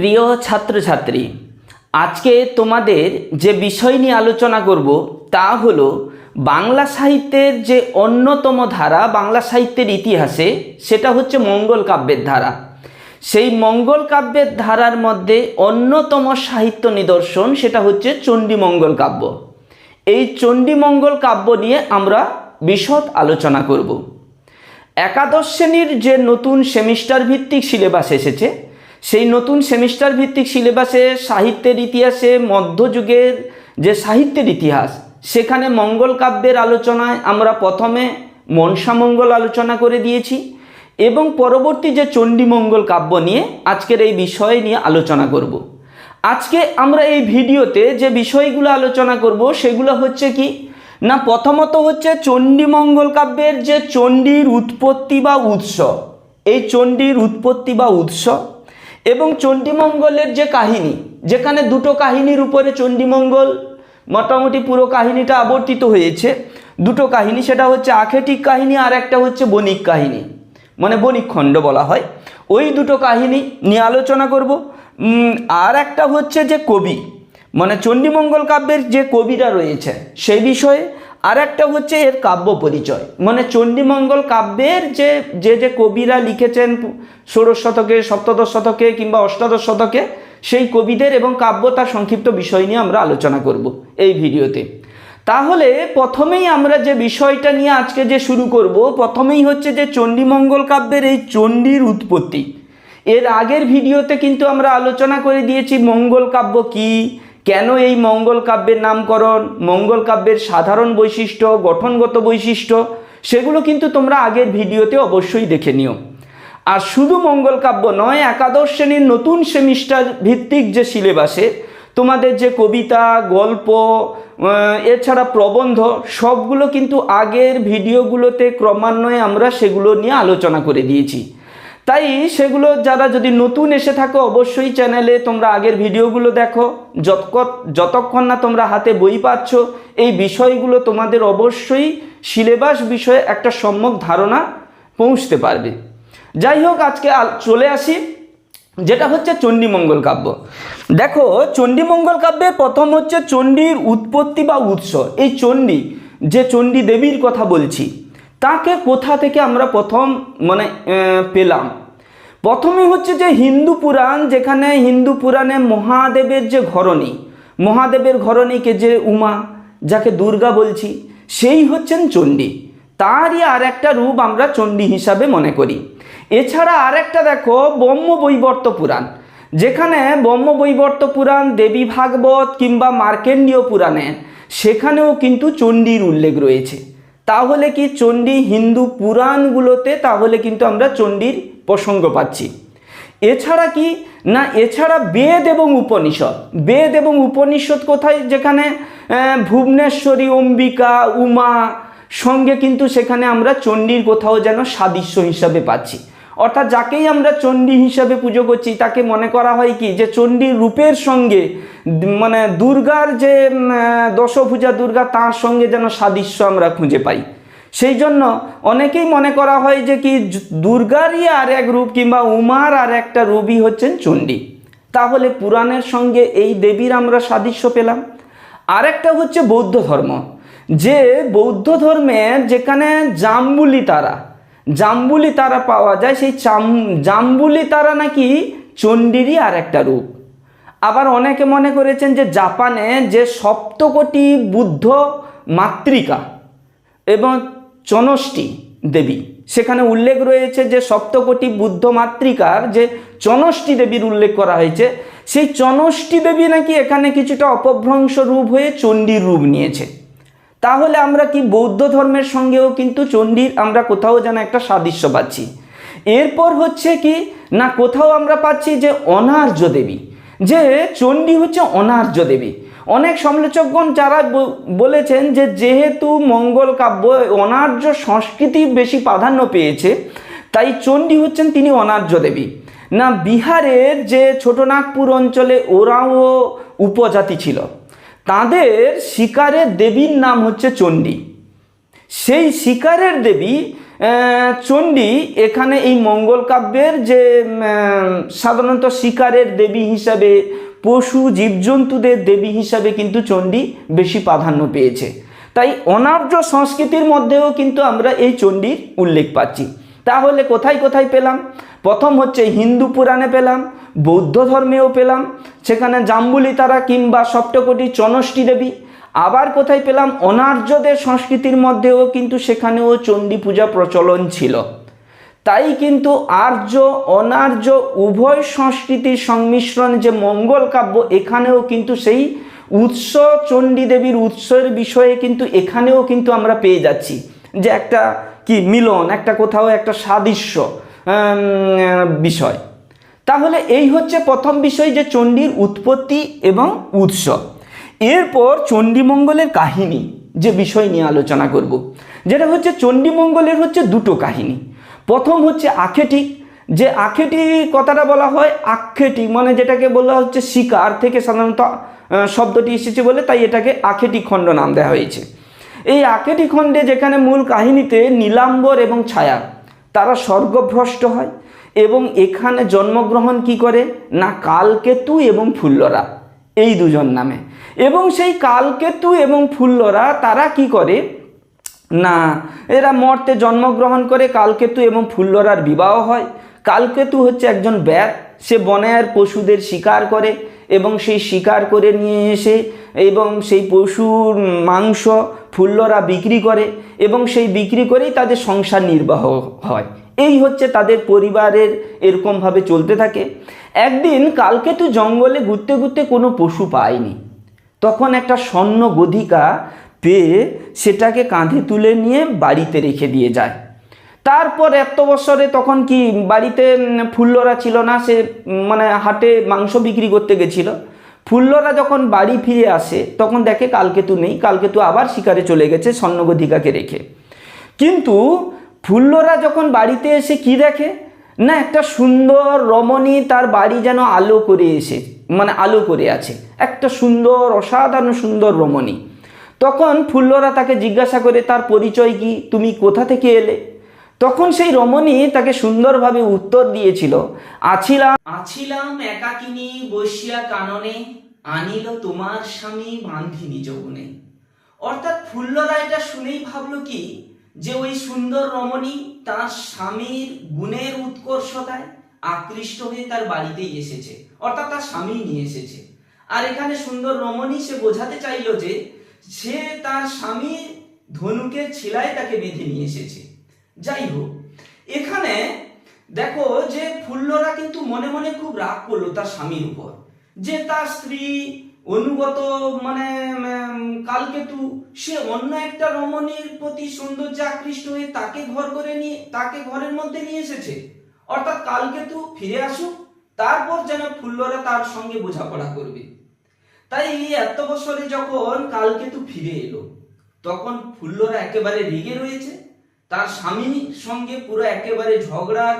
প্রিয় ছাত্রছাত্রী, আজকে তোমাদের যে বিষয় নিয়ে আলোচনা করব তা হলো বাংলা সাহিত্যের যে অন্যতম ধারা, বাংলা সাহিত্যের ইতিহাসে, সেটা হচ্ছে মঙ্গল কাব্যের ধারা। সেই মঙ্গল কাব্যের ধারার মধ্যে অন্যতম সাহিত্য নিদর্শন সেটা হচ্ছে চণ্ডীমঙ্গল কাব্য। এই চণ্ডীমঙ্গল কাব্য নিয়ে আমরা বিশদ আলোচনা করব। একাদশ শ্রেণির যে নতুন সেমিস্টার ভিত্তিক সিলেবাস এসেছে সেই নতুন সেমিস্টার ভিত্তিক সিলেবাসে, সাহিত্যের ইতিহাসে মধ্যযুগের যে সাহিত্যের ইতিহাস, সেখানে মঙ্গল কাব্যের আলোচনায় আমরা প্রথমে মনসামঙ্গল আলোচনা করে দিয়েছি এবং পরবর্তী যে চণ্ডীমঙ্গল কাব্য নিয়ে আজকের এই বিষয় নিয়ে আলোচনা করব। আজকে আমরা এই ভিডিওতে যে বিষয়গুলো আলোচনা করব, সেগুলো হচ্ছে কি? না, প্রথমত হচ্ছে চণ্ডীমঙ্গল কাব্যের যে চণ্ডীর উৎপত্তি বা উৎস, এই চণ্ডীর উৎপত্তি বা উৎস এবং চণ্ডীমঙ্গলের যে কাহিনী, যেখানে দুটো কাহিনীর উপরে চণ্ডীমঙ্গল, মোটামুটি পুরো কাহিনীটা আবর্তিত হয়েছে, দুটো কাহিনী, সেটা হচ্ছে আখেটিক কাহিনী আর একটা হচ্ছে বণিক কাহিনী মানে বণিক খণ্ড বলা হয়। ওই দুটো কাহিনী নিয়ে আলোচনা করব। আর একটা হচ্ছে যে কবি মানে চণ্ডীমঙ্গল কাব্যের যে কবিরা রয়েছে, সেই বিষয়ে আর একটা হচ্ছে এর কাব্য পরিচয়। মানে চণ্ডীমঙ্গল কাব্যের যে যে যে কবিরা লিখেছেন ষোড়শ শতকে, সপ্তদশ শতকে কিংবা অষ্টাদশ শতকে, সেই কবিদের এবং কাব্য তার সংক্ষিপ্ত বিষয় নিয়ে আমরা আলোচনা করব এই ভিডিওতে। তাহলে প্রথমেই আমরা যে বিষয়টা নিয়ে আজকে যে শুরু করব, প্রথমেই হচ্ছে যে চণ্ডীমঙ্গল কাব্যের এই চণ্ডীর উৎপত্তি। এর আগের ভিডিওতে কিন্তু আমরা আলোচনা করে দিয়েছি মঙ্গল কাব্য কি কেন এই মঙ্গল কাব্যের নামকরণ, মঙ্গল কাব্যের সাধারণ বৈশিষ্ট্য, গঠনগত বৈশিষ্ট্য, সেগুলো কিন্তু তোমরা আগের ভিডিওতে অবশ্যই দেখে নিও। আর শুধু মঙ্গল কাব্য নয়, একাদশ শ্রেণির নতুন সেমিস্টার ভিত্তিক যে সিলেবাসে, তোমাদের যে কবিতা, গল্প এছাড়া প্রবন্ধ, সবগুলো কিন্তু আগের ভিডিওগুলোতে ক্রমান্বয়ে আমরা সেগুলো নিয়ে আলোচনা করে দিয়েছি। তাই সেগুলো যারা যদি নতুন এসে থাকো, অবশ্যই চ্যানেলে তোমরা আগের ভিডিওগুলো দেখো। যতক্ষণ না তোমরা হাতে বই পাচ্ছ, এই বিষয়গুলো তোমাদের অবশ্যই সিলেবাস বিষয়ে একটা সম্যক ধারণা পৌঁছতে পারবে। যাই হোক, আজকে চলে আসি, যেটা হচ্ছে চণ্ডীমঙ্গল কাব্য। দেখো চণ্ডীমঙ্গল কাব্যে প্রথম হচ্ছে চণ্ডীর উৎপত্তি বা উৎস। এই চণ্ডী, যে চণ্ডী দেবীর কথা বলছি তাকে কোথা থেকে আমরা প্রথম মানে পেলাম? প্রথমে হচ্ছে যে হিন্দু পুরাণ, যেখানে হিন্দু পুরাণে মহাদেবের যে ঘরণী, মহাদেবের ঘরণীকে যে উমা, যাকে দুর্গা বলছি, সেই হচ্ছেন চণ্ডী। তারই আর একটা রূপ আমরা চণ্ডী হিসাবে মনে করি। এছাড়া আর একটা দেখো ব্রহ্ম বৈবর্ত পুরাণ, যেখানে ব্রহ্ম বৈবর্ত পুরাণ, দেবী ভাগবত কিংবা মার্কেন্ডীয় পুরাণে, সেখানেও কিন্তু চণ্ডীর উল্লেখ রয়েছে। তাহলে কি চণ্ডী হিন্দু পুরাণগুলোতে তাহলে কিন্তু আমরা চণ্ডীর প্রসঙ্গ পাচ্ছি। এছাড়া কি? না, এছাড়া বেদ এবং উপনিষদ। বেদ এবং উপনিষদ কোথায়? যেখানে ভুবনেশ্বরী, অম্বিকা, উমা, সঙ্গে কিন্তু সেখানে আমরা চণ্ডীর কোথাও যেন সাদৃশ্য হিসাবে পাচ্ছি। অর্থাৎ যাকেই আমরা চণ্ডী হিসাবে পুজো করছি, তাকে মনে করা হয় কি? যে চণ্ডীর রূপের সঙ্গে মানে দুর্গার যে দশভুজা দুর্গা, তার সঙ্গে যেন সাদৃশ্য আমরা খুঁজে পাই। সেই জন্য অনেকেই মনে করা হয় যে কি দুর্গারই আর এক রূপ কিংবা উমার আর একটা রূপই হচ্ছেন চণ্ডী। তাহলে পুরাণের সঙ্গে এই দেবীর আমরা সাদৃশ্য পেলাম। আরেকটা হচ্ছে বৌদ্ধ ধর্ম, যে বৌদ্ধ ধর্মের যেখানে জাম্বুলি তারা জাম্বুলি তারা পাওয়া যায়, সেই চাম, জাম্বুলি তারা নাকি চণ্ডীরই আর একটা রূপ। আবার অনেকে মনে করেছেন যে জাপানে যে সপ্তকোটি বুদ্ধ মাতৃকা এবং চনষ্টি দেবী, সেখানে উল্লেখ রয়েছে যে সপ্তকোটি বুদ্ধ মাতৃকার যে চনষ্টি দেবীর উল্লেখ করা হয়েছে, সেই চনষ্টি দেবী নাকি এখানে কিছুটা অপভ্রংশ রূপ হয়ে চণ্ডীর রূপ নিয়েছে। তাহলে আমরা কি বৌদ্ধ ধর্মের সঙ্গেও কিন্তু চণ্ডীর আমরা কোথাও যেন একটা সাদৃশ্য পাচ্ছি? এরপর হচ্ছে কি, না কোথাও আমরা পাচ্ছি যে অনার্য দেবী, যে চণ্ডী হচ্ছে অনার্য দেবী। অনেক সমালোচকগণ যারা বলেছেন যে যেহেতু মঙ্গল কাব্য অনার্য সংস্কৃতি বেশি প্রাধান্য পেয়েছে, তাই চণ্ডী হচ্ছেন তিনি অনার্য দেবী। না বিহারের যে ছোটনাগপুর অঞ্চলে ওরাও উপজাতি ছিল। তাদের শিকারের দেবীর নাম হচ্ছে চণ্ডী। সেই শিকারের দেবী চণ্ডী এখানে এই মঙ্গল কাব্যের যে সাধারণত শিকারের দেবী হিসাবে, পশু জীবজন্তুদের দেবী হিসাবে কিন্তু চণ্ডী বেশি প্রাধান্য পেয়েছে। তাই অনার্য সংস্কৃতির মধ্যেও কিন্তু আমরা এই চণ্ডীর উল্লেখ পাচ্ছি। তাহলে কোথায় কোথায় পেলাম? প্রথম হচ্ছে হিন্দু পুরাণে পেলাম, বৌদ্ধ ধর্মেও পেলাম, সেখানে জাম্বুলি তারা কিংবা সপ্তকোটি চনষ্টি দেবী। আবার কোথায় পেলাম? অনার্যদের সংস্কৃতির মধ্যেও কিন্তু সেখানেও চণ্ডী পূজা প্রচলন ছিল। তাই কিন্তু আর্য, অনার্য উভয় সংস্কৃতির সংমিশ্রণ যে মঙ্গল কাব্য, এখানেও কিন্তু সেই উৎস চণ্ডী দেবীর উৎসের বিষয়ে কিন্তু এখানেও কিন্তু আমরা পেয়ে যাচ্ছি। যে একটা কি? মিলন, একটা কোথাও একটা সাদৃশ্য বিষয়। তাহলে এই হচ্ছে প্রথম বিষয় যে চণ্ডীর উৎপত্তি এবং উৎস। এরপর চণ্ডীমঙ্গলের কাহিনী যে বিষয় নিয়ে আলোচনা করব। যেটা হচ্ছে চণ্ডীমঙ্গলের হচ্ছে দুটো কাহিনী। প্রথম হচ্ছে আখেটিক যে আখেটি কথাটা বলা হয় আক্ষেটিক মানে যেটাকে বলা হচ্ছে শিকার থেকে সাধারণত শব্দটি এসেছে বলে তাই এটাকে আখেটি খণ্ড নাম দেওয়া হয়েছে। এই আখেটি খণ্ডে যেখানে মূল কাহিনীতে নীলাম্বর এবং ছায়া, তারা স্বর্গভ্রষ্ট হয় এবং এখানে জন্মগ্রহণ কি করে? না কালকেতু এবং ফুল্লরা, এই দুজন নামে। এবং সেই কালকেতু এবং ফুল্লরা তারা কি করে? না, এরা মর্তে জন্মগ্রহণ করে কালকেতু এবং ফুল্লরার বিবাহ হয়। কালকেতু হচ্ছে একজন ব্যাত সে বনের পশুদের শিকার করে এবং সেই শিকার করে নিয়ে এসে এবং সেই পশুর মাংস ফুল্লরা বিক্রি করে এবং সেই বিক্রি করেই তাদের সংসার নির্বাহ হয়। এই হচ্ছে তাদের পরিবারের এরকমভাবে চলতে থাকে। একদিন কালকেতু জঙ্গলে ঘুরতে ঘুরতে কোনো পশু পায়নি। তখন একটা স্বর্ণ গধিকা পেয়ে সেটাকে কাঁধে তুলে নিয়ে বাড়িতে রেখে দিয়ে যায়। তারপর এত বছরে তখন কি বাড়িতে ফুল্লরা ছিল না, সে মানে হাটে মাংস বিক্রি করতে গেছিল। ফুল্লরা যখন বাড়ি ফিরে আসে, তখন দেখে কালকেতু নেই, কালকেতু আবার শিকারে চলে গেছে স্বর্ণগধিকাকে রেখে। কিন্তু ফুল্লরা যখন বাড়িতে এসে কি দেখে? না, একটা সুন্দর রমণী তার বাড়ি যেন আলো করে এসে মানে আলো করে আছে। একটা সুন্দর, অসাধারণ সুন্দর রমণী। তখন ফুল্লরা তাকে জিজ্ঞাসা করে, তার পরিচয় কি? তুমি কোথা থেকে এলে? তখন সেই রমণী তাকে সুন্দরভাবে উত্তর দিয়েছিল, আছিলাম আছিলাম একাকিনী বসিয়া কাননে, আনিল তোমার স্বামী বান্ধিনী যৌবনে। অর্থাৎ ফুল্লরা এটা শুনেই ভাবল কি, যে ওই সুন্দর রমণী তার স্বামীর গুণের উৎকর্ষতায় আকৃষ্ট হয়ে তার বাড়িতেই এসেছে, অর্থাৎ তার স্বামী নিয়ে এসেছে। আর এখানে সুন্দর রমণী সে বোঝাতে চাইলো যে, সে তার স্বামী ধনুকের ছিলায় তাকে বেঁধে নিয়ে এসেছে। যাই হোক এখানে দেখো যে ফুল্লরা কিন্তু মনে মনে খুব রাগ করল তার স্বামীর উপর। যে তার স্ত্রী অনুগত মানে কালকেতু, সে অন্য একটা রমণীর প্রতি সৌন্দর্যে আকৃষ্ট হয়ে তাকে ঘর করে নিয়ে, তাকে ঘরের মধ্যে নিয়ে এসেছে। অর্থাৎ কালকেতু ফিরে আসুক, তারপর যেন ফুল্লরা তার সঙ্গে বোঝাপড়া করবে। তাই এত বছরে যখন কালকেতু ফিরে এলো, তখন ফুল্লরা একেবারে রেগে রয়েছে তার স্বামীর সঙ্গে পুরো একেবারে ঝগড়ার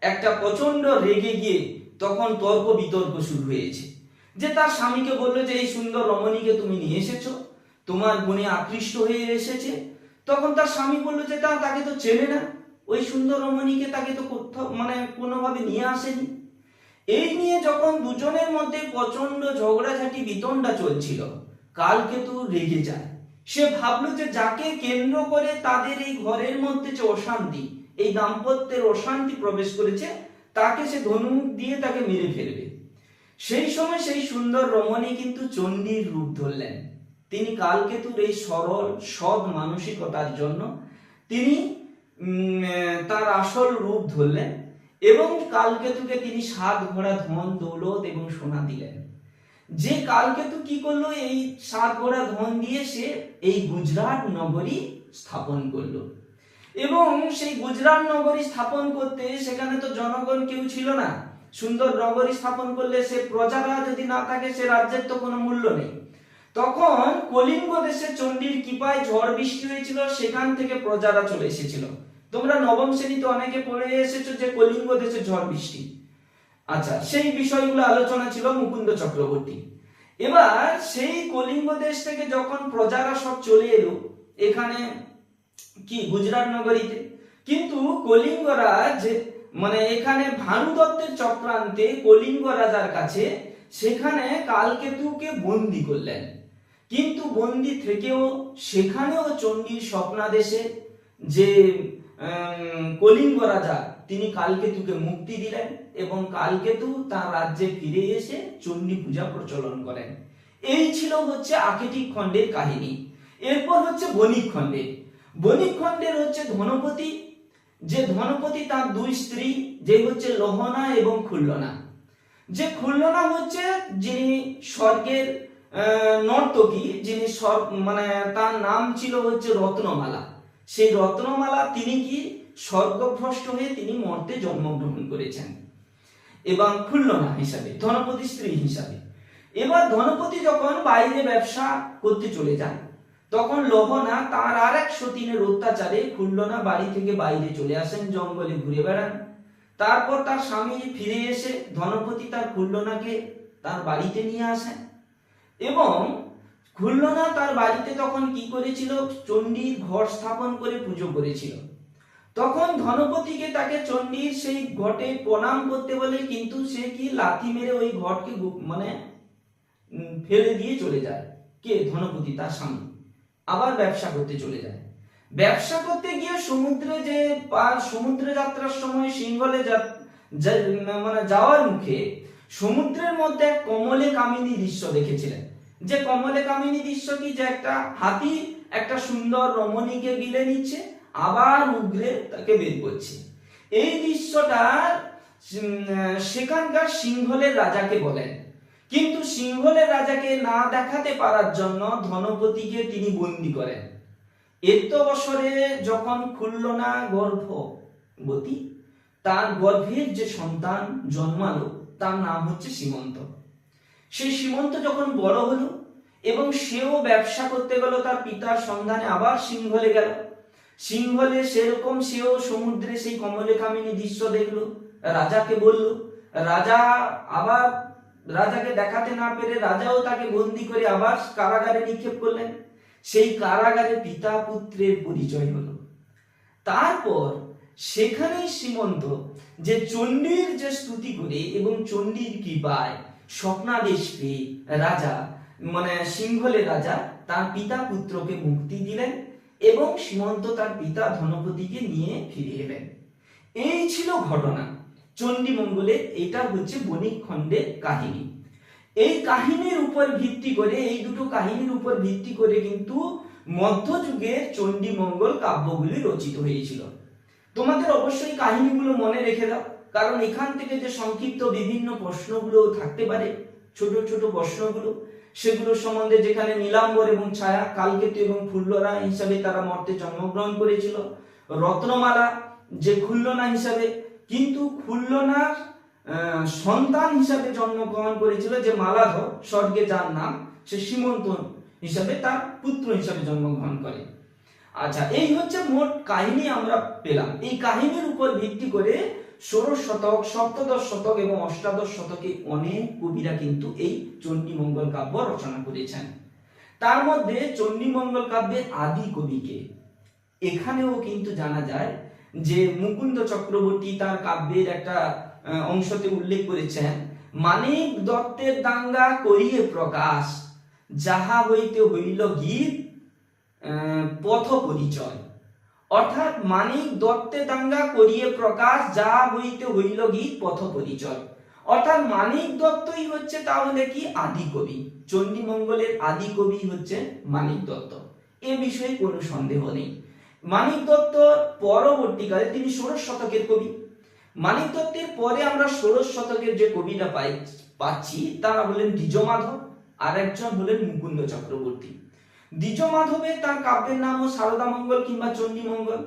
একটা প্রচণ্ড রেগে গিয়ে তখন তর্ক বিতর্ক শুরু হয়েছে। যে তার স্বামীকে বলল যে, এই সুন্দর রমণীকে তুমি নিয়ে এসেছ, তোমার গুণে আকৃষ্ট হয়ে এসেছে। তখন তার স্বামী বলল যে, তা, তাকে তো চেনে না। ওই সুন্দর রমণীকে তাকে তো কোথাও মানে কোনোভাবে নিয়ে আসেনি। এই নিয়ে যখন দুজনের মধ্যে প্রচণ্ড ঝগড়াঝাটি বিতণ্ডা চলছিল, কালকেতু রেগে যায়। সে ভাবলো যে যাকে কেন্দ্র করে তাদের এই ঘরের মধ্যে যে অশান্তি, এই দাম্পত্যের অশান্তি প্রবেশ করেছে, তাকে সে ধনুক দিয়ে তাকে মেরে ফেলবে। সেই সময় সেই সুন্দর রমণী কিন্তু চণ্ডীর রূপ ধরলেন। তিনি কালকেতুর এই সরল, সৎ মানসিকতার জন্য তিনি তার আসল রূপ ধরলেন এবং কালকেতুকে তিনি সাত ঘোড়া ধন দৌলত এবং সোনা দিলেন। যে কালকেতু কি করল? এই সাত ঘোড়া ধন দিয়ে সে এই গুজরাট নগরী স্থাপন করল। এবং সেই গুজরাট নগরী স্থাপন করতে সেখানে তো জনগণ কেউ ছিল না। সুন্দর নগরী স্থাপন করলে সে প্রজারা যদি না থাকে, সে রাজ্যের তো কোনো মূল্য নেই। তখন কলিঙ্গ দেশে চণ্ডীর কৃপায় ঝড় বৃষ্টি হয়েছিল, সেখান থেকে প্রজারা চলে এসেছিল। তোমরা নবম শ্রেণীতে অনেকে পড়ে এসেছ যে কলিঙ্গ দেশে ঝড় বৃষ্টি। আচ্ছা সেই বিষয়গুলো আলোচনা ছিল মুকুন্দ চক্রবর্তী। এবার সেই কলিঙ্গ দেশ থেকে যখন প্রজারা সব চলে এলো, এখানে কি, গুজরাট নগরীতে? কিন্তু কলিঙ্গ রাজ মানে এখানে ভানু দত্তের চক্রান্তে কলিঙ্গ রাজার কাছে সেখানে কালকেতুকে বন্দি করলেন। কিন্তু বন্দি থেকেও সেখানেও চণ্ডীর স্বপ্নাদেশে যে কলিঙ্গ রাজা তিনি কালকেতুকে মুক্তি দিলেন এবং কালকেতু তার রাজ্যে ফিরে এসে চণ্ডী পূজা প্রচলন করেন। এই ছিল হচ্ছে আকেটিক খণ্ডের কাহিনী। এরপর হচ্ছে বণিক খণ্ডের বণিক খণ্ডের হচ্ছে ধনপতি। যে ধনপতি তার দুই স্ত্রী, যে হচ্ছে লোহনা এবং খুল্লনা। যে খুল্লনা হচ্ছে যিনি স্বর্গের নর্তকী, যিনি মানে তার নাম ছিল হচ্ছে রত্নমালা। সেই রত্নমালা তিনি কি স্বর্গভ্রষ্ট হয়ে তিনি মর্তে জন্মগ্রহণ করেছেন। এবং খুল্লনা হিসাবে, ধনপতি স্ত্রী হিসাবে। এবার ধনপতি যখন বাইরে ব্যবসা করতে চলে যান, তখন লোহনা তার আর এক সতীনের অত্যাচারে খুল্লনা বাড়ি থেকে বাইরে চলে আসেন, জঙ্গলে ঘুরে বেড়ান। তারপর তার স্বামী ফিরে এসে ধনপতি তার খুল্লনাকে তার বাড়িতে নিয়ে আসেন এবং খুল্লনা তার বাড়িতে তখন কি করেছিল? চণ্ডীর ঘর স্থাপন করে পুজো করেছিল। তখন ধনপতিকে তাকে চণ্ডীর সেই ঘটে প্রণাম করতে বলে, কিন্তু সে কি লাথি মেরে ওই ঘটকে মানে ফেলে দিয়ে চলে যায়? কে? ধনপতি, তার স্বামী। আবার ব্যবসা করতে চলে যায়। ব্যবসা করতে গিয়ে সমুদ্রে যে পার সমুদ্রে যাত্রার সময় যা- মানে যাওয়ার মুখে সমুদ্রের মধ্যে এক কমলে কামিনী দৃশ্য দেখেছিলেন। যে কমলে কামিনী দৃশ্য কি যে একটা হাতি, একটা সুন্দর রমণীকে গিলে নিচ্ছে আবার উগ্রে তাকে বের করছে। এই দৃশ্যটা সেখানকার সিংহলের রাজাকে বলেন। কিন্তু সিংহলের রাজাকে না দেখাতে পারার জন্য ধনপতিকে তিনি বন্দি করেন। এত বছরে যখন খুলল না গর্ভবতী, তার গর্ভের যে সন্তান জন্মালো, তার নাম হচ্ছে সীমন্ত। সেই সীমন্ত যখন বড় হলো এবং সেও ব্যবসা করতে গেল, তার পিতার সন্ধানে আবার সিংহলে গেল। সিংহলে সেরকম সেও সমুদ্রে সেই কমলে কামিনী দৃশ্য দেখল, রাজাকে বলল, রাজা আবার রাজাকে দেখাতে না পেরে রাজাও তাকে বন্দি করে আবার কারাগারে নিক্ষেপ করলেন। সেই কারাগারে পিতা পুত্রের পরিচয় হলো। তারপর সেখানেই সীমন্ত যে চণ্ডীর যে স্তুতি করে এবং চণ্ডীর কৃপায় স্বপ্নাদেশ পেয়ে রাজা মানে সিংহলে রাজা তার পিতা পুত্রকে মুক্তি দিলেন। এবং সীমন্ত তার পিতা ধনপতিকে নিয়ে ফিরে এলেন। এই ছিল ঘটনা। চণ্ডী মঙ্গলের এটা হচ্ছে বণিক খণ্ডের কাহিনী। এই কাহিনীর উপর ভিত্তি করে, এই দুটো কাহিনীর উপর ভিত্তি করে কিন্তু মধ্যযুগের চণ্ডী মঙ্গল কাব্যগুলি রচিত হয়েছিল। তোমাদের অবশ্যই কাহিনীগুলো মনে রেখে দাও, কারণ এখান থেকে যে সংক্ষিপ্ত বিভিন্ন প্রশ্নগুলো থাকতে পারে, ছোট ছোট প্রশ্নগুলো সেগুলো সম্বন্ধে যেখানে নীলাম্বর এবং ছায়া, কালকেতু এবং ফুল্লরা হিসাবে তারা মর্তে জন্মগ্রহণ করেছিল। রত্নমালা যে খুল্লনা হিসাবে, কিন্তু খুল্লনার সন্তান হিসাবে জন্মগ্রহণ করেছিল যে মালাধর, স্বর্গে যার নাম সে সীমন্তন হিসাবে তার পুত্র হিসাবে জন্মগ্রহণ করে। আচ্ছা এই হচ্ছে মোট কাহিনী আমরা পেলাম। এই কাহিনীর উপর ভিত্তি করে ষোড়শ শতক, সপ্তদশ শতক এবং অষ্টাদশ শতকে অনেক কবিরা কিন্তু এই চণ্ডীমঙ্গল কাব্য রচনা করেছেন। তার মধ্যে চণ্ডীমঙ্গল কাব্যের আদি কবিকে। এখানেও কিন্তু জানা যায় যে মুকুন্দ চক্রবর্তী তার কাব্যের একটা অংশতে উল্লেখ করেছেন, মানিক দত্তের দাঙ্গা করিয়ে প্রকাশ, যাহা হইতে হইল গীত পথ পরিচয় অর্থাৎ মানিক দত্তে দাঙ্গা করিয়ে প্রকাশ, যা হইতে হইল গীত পথ পরিচয় অর্থাৎ মানিক দত্তই হচ্ছে তাহলে কি? আদি কবি। চণ্ডীমঙ্গলের আদি কবি হচ্ছে মানিক দত্ত। এ বিষয়ে কোনো সন্দেহ নেই। মানিক দত্ত পরবর্তীকালে, তিনি ষোড়শ শতকের কবি। মানিক দত্তের পরে আমরা ষোড়শ শতকের যে কবিরা পাই পাচ্ছি, তারা হলেন দ্বিজমাধব আর একজন হলেন মুকুন্দ চক্রবর্তী। দ্বিজমাধবের তার কাব্যের নাম ও সারদা মঙ্গল কিংবা চণ্ডীমঙ্গল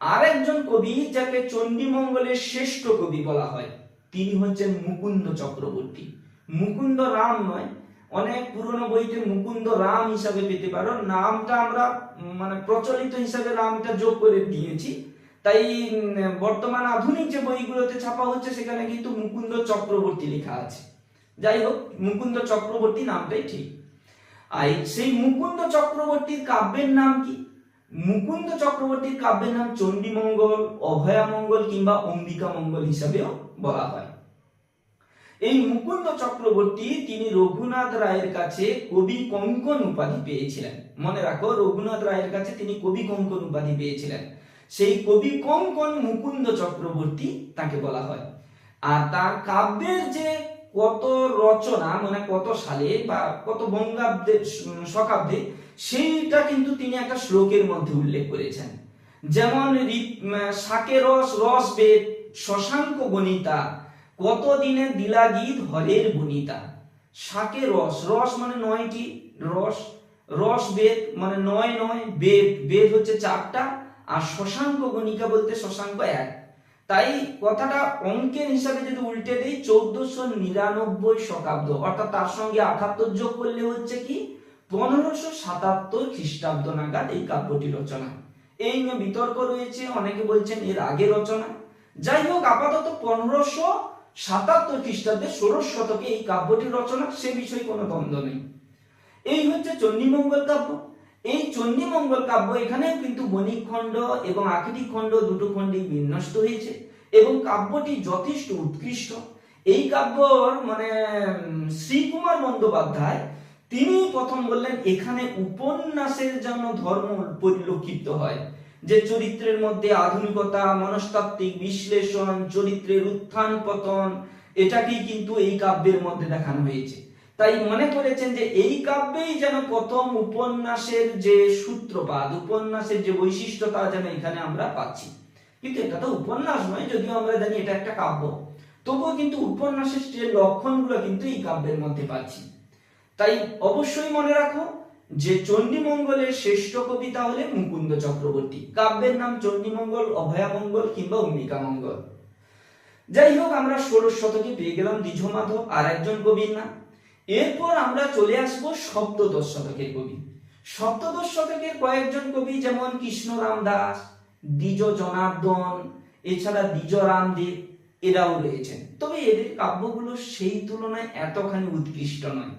আর একজন কবি যাকে চণ্ডীমঙ্গলের শ্রেষ্ঠ কবি বলা হয়, তিনি হচ্ছেন মুকুন্দ চক্রবর্তী। মুকুন্দ রাম নয়, অনেক পুরনো বইতে মুকুন্দ রাম হিসাবে পেতে পারো। নামটা আমরা মানে প্রচলিত হিসাবে রামটা যোগ করে দিয়েছি। তাই বর্তমান আধুনিক যে বইগুলোতে ছাপা হচ্ছে, সেখানে কিন্তু মুকুন্দ চক্রবর্তী লেখা আছে। যাই হোক, মুকুন্দ চক্রবর্তী নামটাই ঠিক। আর সেই মুকুন্দ চক্রবর্তীর কাব্যের নাম কি? মুকুন্দ চক্রবর্তীর কাব্যের নাম চণ্ডীমঙ্গল অভয়ামঙ্গল কিংবা অম্বিকা মঙ্গল হিসাবেও বলা হয়। এই মুকুন্দ চক্রবর্তী তিনি রঘুনাথ রায়ের কাছে কবি কঙ্কন উপাধি পেয়েছিলেন। মনে রাখো, রঘুনাথ রায়ের কাছে তিনি কবি কঙ্কন উপাধি পেয়েছিলেন। সেই কবি কঙ্কন মুকুন্দ চক্রবর্তী তাকে বলা হয়। আর তার কাব্যের যে কত রচনা মানে কত সালে বা কত বঙ্গাব্দে শকাব্দে, সেইটা কিন্তু তিনি একটা শ্লোকের মধ্যে উল্লেখ করেছেন। যেমন শাকে রস রস বেদ, শশাঙ্ক গণিতা কতদিনে দিলাগি ধরের বনিতা। শাকে রস রস মানে নয়টি রস রস বেদ মানে নয় নয়, বেদ বেদ হচ্ছে চারটা, আর শশাঙ্ক গণিকা বলতে শশাঙ্ক এক। তাই কথাটা অঙ্কের হিসাবে যদি উল্টে দিই, চৌদ্দশো নিরানব্বই শতাব্দ, অর্থাৎ তার সঙ্গে আঠাত্তর যোগ করলে হচ্ছে কি? পনেরোশো সাতাত্তর খ্রিস্টাব্দ নাগাদ এই কাব্যটি রচনা এই নিয়ে বিতর্ক রয়েছে, অনেকে বলছেন এর আগে রচনা। যাই হোক, আপাতত পনেরোশো সাতাত্তর খ্রিস্টাব্দে ষোড়শ শতকে এই কাব্যটি রচনা, সে বিষয়ে কোনো দ্বন্দ্ব নেই। এই হচ্ছে চণ্ডীমঙ্গল কাব্য। এই চণ্ডীমঙ্গল কাব্য এখানেও কিন্তু বণিক খণ্ড এবং আকৃতিক খণ্ড দুটো খণ্ডেই বিন্যস্ত হয়েছে এবং কাব্যটি যথেষ্ট উৎকৃষ্ট। এই কাব্যর মানে শ্রীকুমার বন্দ্যোপাধ্যায়, তিনি প্রথম বললেন, এখানে উপন্যাসের যেন ধর্ম পরিলক্ষিত হয়, যে চরিত্রের মধ্যে আধুনিকতা, মনস্তাত্ত্বিক বিশ্লেষণ, চরিত্রের উত্থান পতন, এটাকেই কিন্তু এই কাব্যের মধ্যে দেখানো হয়েছে। তাই মনে করেছেন যে এই কাব্যেই যেন প্রথম উপন্যাসের যে সূত্রপাত, উপন্যাসের যে বৈশিষ্ট্যতা যেন এখানে আমরা পাচ্ছি। কিন্তু এটা তো উপন্যাস নয়, যদিও আমরা জানি এটা একটা কাব্য। তবুও কিন্তু উপন্যাসের যে লক্ষণগুলো কিন্তু এই কাব্যের মধ্যে পাচ্ছি। তাই অবশ্যই মনে রাখো যে চণ্ডীমঙ্গলের শ্রেষ্ঠ কবিতা হলে মুকুন্দ চক্রবর্তী। কাব্যের নাম চণ্ডীমঙ্গল অভয়ামঙ্গল কিংবা অম্বিকা মঙ্গল। যাই হোক, আমরা ষোড়শ শতকে পেয়ে গেলাম দ্বিজমাধব, আর একজন কবির নাম। এরপর আমরা চলে আসব সপ্তদশ শতকের কবি। সপ্তদশ শতকের কয়েকজন কবি যেমন কৃষ্ণরাম দাস, দ্বিজ জনার্দন, এছাড়া দ্বিজ রামদেব, এরাও রয়েছেন। তবে এদের কাব্যগুলো সেই তুলনায় এতখানি উৎকৃষ্ট নয়।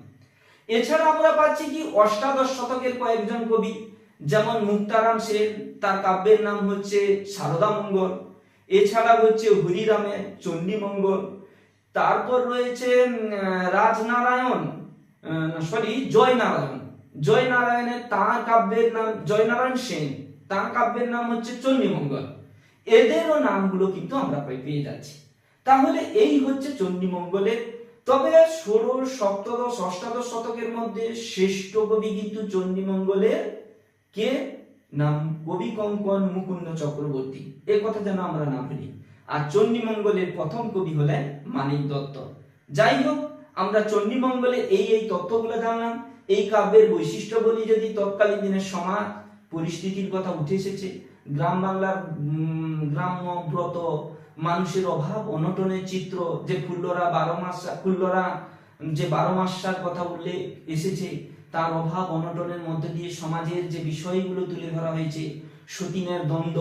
এছাড়া আমরা পাচ্ছি কি অষ্টাদশ শতকের কয়েকজন কবি, যেমন মুক্তারাম সেন, তার কাব্যের নাম হচ্ছে সারদা মঙ্গল, এছাড়া হচ্ছে হরিরামের চণ্ডীমঙ্গল তারপর রয়েছে রাজনারায়ণ সরি জয়নারায়ণ। জয়নারায়ণের তাঁর কাব্যের নাম, জয়নারায়ণ সেন, তাঁর কাব্যের নাম হচ্ছে চণ্ডীমঙ্গল। এদেরও নামগুলো কিন্তু আমরা পেয়ে পেয়ে যাচ্ছি। তাহলে এই হচ্ছে চণ্ডীমঙ্গলের। তবে ষোড়শ সপ্তদশ, অষ্টাদশ শতকের মধ্যে শ্রেষ্ঠ কবি কিন্তু চণ্ডীমঙ্গলের কে? নাম কবি কঙ্কন মুকুন্দ চক্রবর্তী। এ কথা যেন আমরা না ভুলি। আর চণ্ডীমঙ্গলের প্রথম কবি হলেন মানিক দত্ত। যাই হোক আমরা চণ্ডীমঙ্গলে এই এই তত্ত্বগুলো জানলাম, এই কাব্যের বৈশিষ্ট্য বলি যদি তৎকালীন দিনের সমাজ পরিস্থিতির কথা উঠে এসেছে, গ্রাম বাংলার গ্রাম্য ব্রত, মানুষের অভাব, অনটনের চিত্র, যে ফুল্লরা বারো মাস, ফুল্লরা, যে বারো মাসার কথা উল্লেখ এসেছে, তার অভাব, অনটনের মধ্যে দিয়ে সমাজের যে বিষয়গুলো তুলে ধরা হয়েছে সতীনের দ্বন্দ্ব,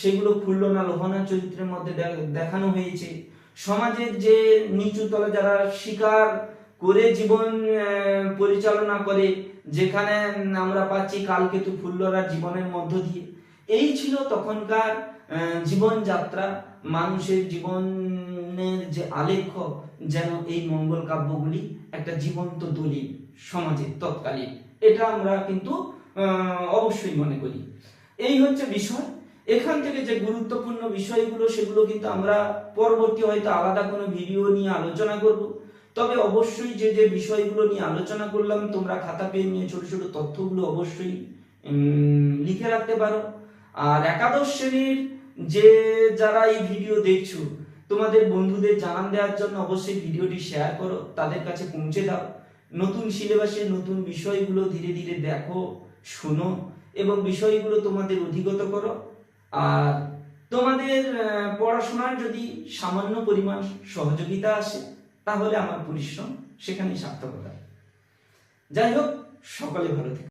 সেগুলো ফুল্লনা লোহনা চরিত্রের মধ্যে দেখানো হয়েছে। সমাজের যে নিচু তলে যারা শিকার করে জীবন পরিচালনা করে, যেখানে আমরা পাচ্ছি কালকেতু ফুল্লরার জীবনের মধ্য দিয়ে। এই ছিল তখনকার জীবনযাত্রা, মানুষের জীবনের যে আলেখ্য, যেন এই মঙ্গল কাব্যগুলি একটা জীবন্ত দলিল সমাজে তৎকালীন। এটা আমরা কিন্তু অবশ্যই মনে করি। এই হচ্ছে বিষয়। এখান থেকে যে গুরুত্বপূর্ণ বিষয়গুলো, সেগুলো কিন্তু আমরা পরবর্তী হয়তো আলাদা কোনো ভিডিও নিয়ে আলোচনা করব। তবে অবশ্যই যে যে বিষয়গুলো নিয়ে আলোচনা করলাম, তোমরা খাতা পেন নিয়ে ছোট ছোট তথ্যগুলো অবশ্যই লিখে রাখতে পারো। আর একাদশ শ্রেণির যে, যারা এই ভিডিও দেখছ, তোমাদের বন্ধুদের জানান দেওয়ার জন্য অবশ্যই ভিডিওটি শেয়ার করো, তাদের কাছে পৌঁছে দাও। নতুন সিলেবাসের নতুন বিষয়গুলো ধীরে ধীরে দেখো, শোনো। এবং বিষয়গুলো তোমাদের অধিগত করো। আর তোমাদের পড়াশোনার যদি সামান্য পরিমাণ সহযোগিতা আসে, তাহলে আমার পরিশ্রম সেখানেই সার্থকতা। যাই হোক, সকলে ভালো থেকে।